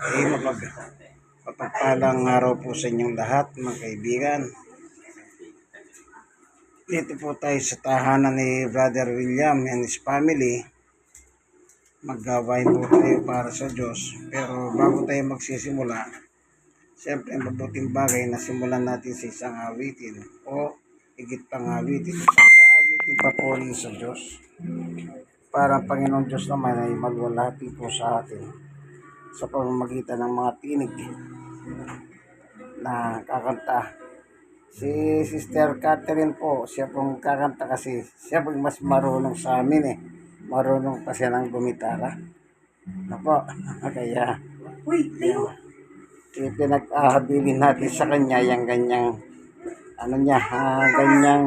Okay, mapag mapagpalang araw po sa inyong lahat, mga kaibigan. Dito po tayo sa tahanan ni Brother William and his family. Maggawain po tayo para sa Diyos. Pero bago tayo magsisimula, siyempre mabuting bagay na simulan natin sa isang awitin o higit pang awitin. Awitin pa po rin sa Diyos. Para ang Panginoon Diyos naman ay magwalhati po sa atin sa pamamagitan ng mga tinig na kakanta. Si Sister Catherine po, siya pong kakanta kasi siya pong mas marunong sa amin eh. Marunong pa siya ng gumitara. Ano po, kaya Uy, tayo. eh, pinag-ahabilin natin sa kanya yung ganyang ano niya, ah, ganyang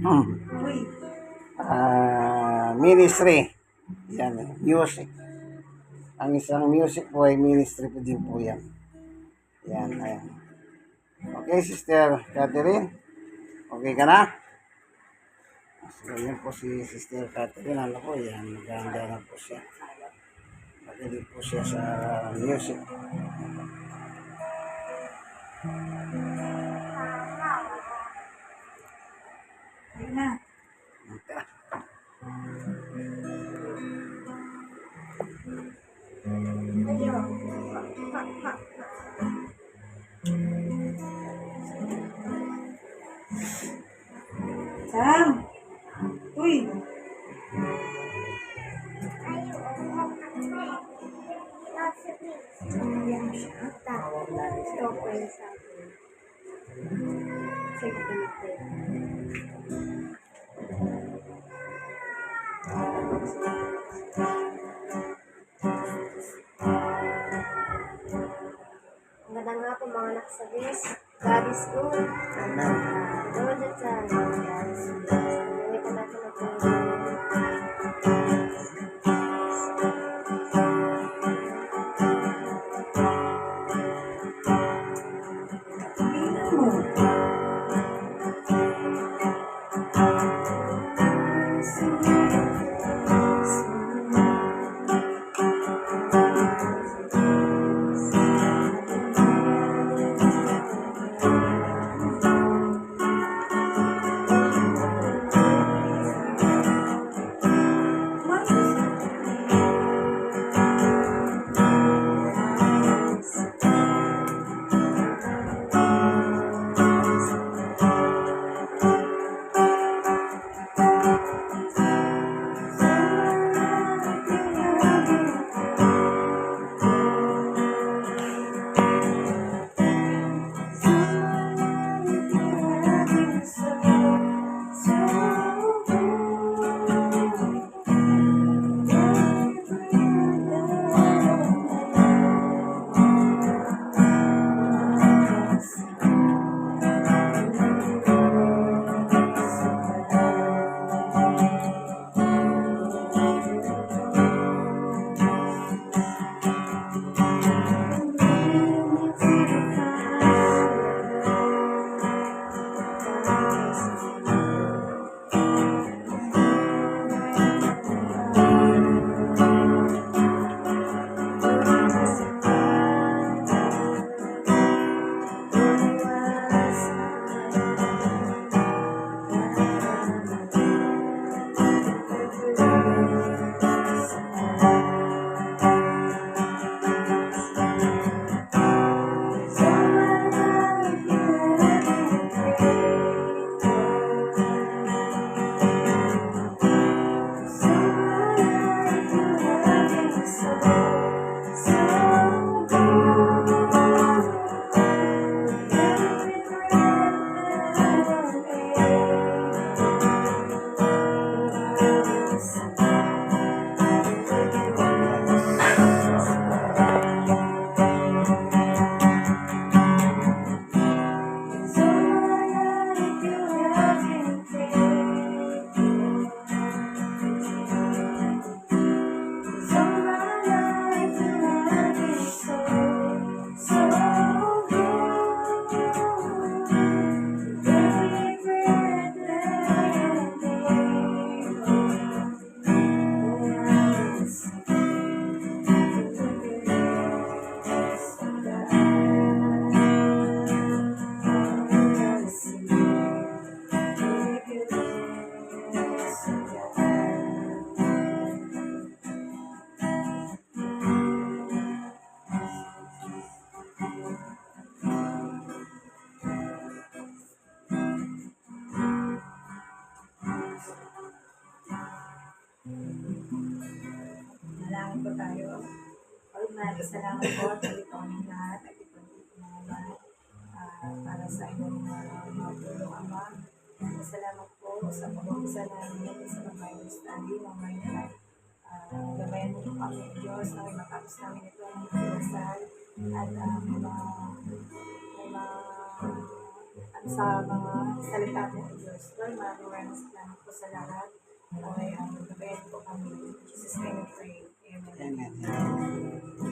hmm, Uy, ah, ministry. Yan, music. Ang isang music po ay ministry po din po yan. Yan, ayan. Okay, Sister Catherine. Okay ka na? Yun po si Sister Catherine. Ano po, yan. Maganda na po siya. Magaling po siya sa music. ayun Sam! Uy! Ayan siya. Sige, pinagpay. Magandang nga po mga nakasabis. God is good. All the time. God is good. At salamat po at ito lahat at ito ang pinaman para sa inyong uh, mga tulong ama. Salamat po sa pag-umpisa namin sa mga study ng ngayon. Uh, gabayan mo po kami, Diyos, na may matapos namin ito ang pinasal at uh, mga mga ano sa mga salita mo, Diyos. Lord, maraming maraming salamat po sa lahat. Okay, um, gabayan po kami. Jesus' we pray. Amen.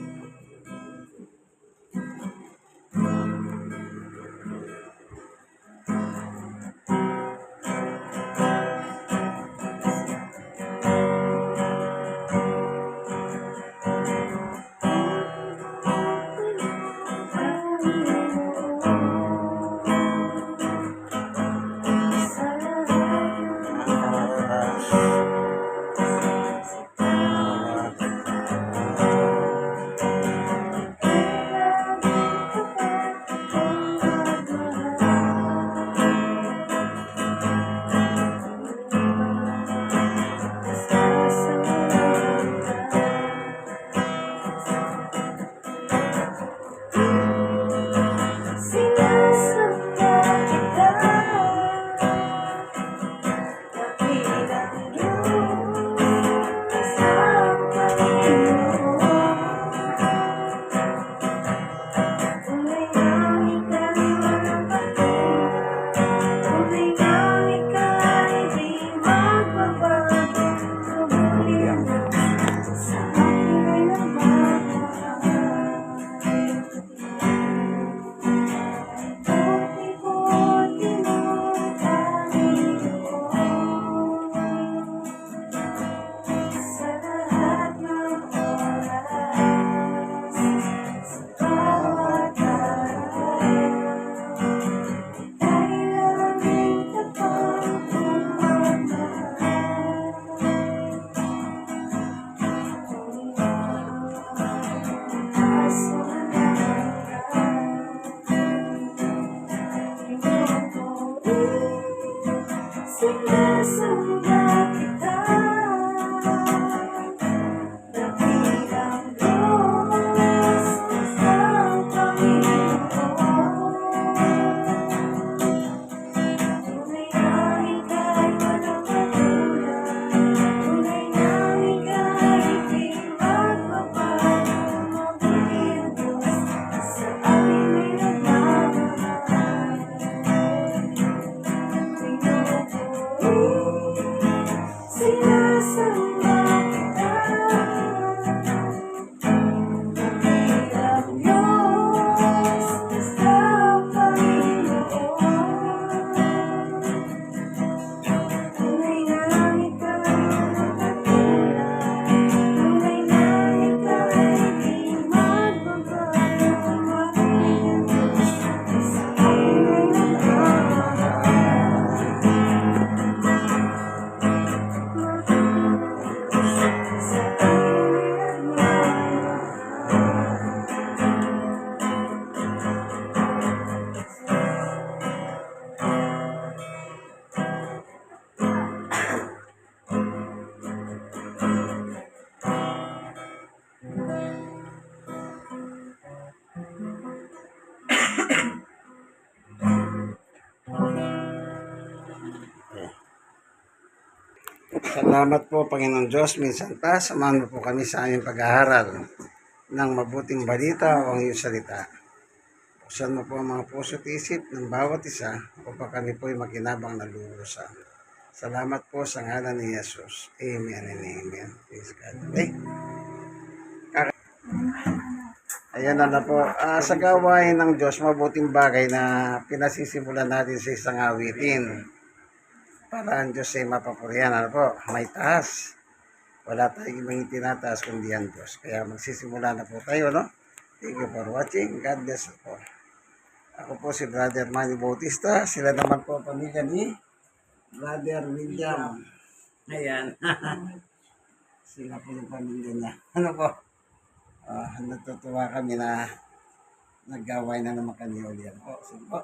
Salamat po, Panginoon Diyos. Minsan pa, samahan mo po kami sa aming pag-aaral ng mabuting balita o ang iyong salita. Buksan mo po ang mga puso at isip ng bawat isa upang kami po ay makinabang na lulusan. Salamat po sa ngalan ni Jesus. Amen and amen. Praise God. Okay? Ayan na po. Ah, sa gawain ng Diyos, mabuting bagay na pinasisimulan natin sa isang awitin para ang Diyos ay mapapurihan. Ano po? May taas. Wala tayong ibang tinataas kundi ang Diyos. Kaya magsisimula na po tayo, no? Thank you for watching. God bless us po. Ako po si Brother Manny Bautista. Sila naman po pamilya ni Brother William. Ayan. Sila po yung pamilya niya. Ano po? Ah, natutuwa kami na naggaway na naman kami ulit. Po, sige po.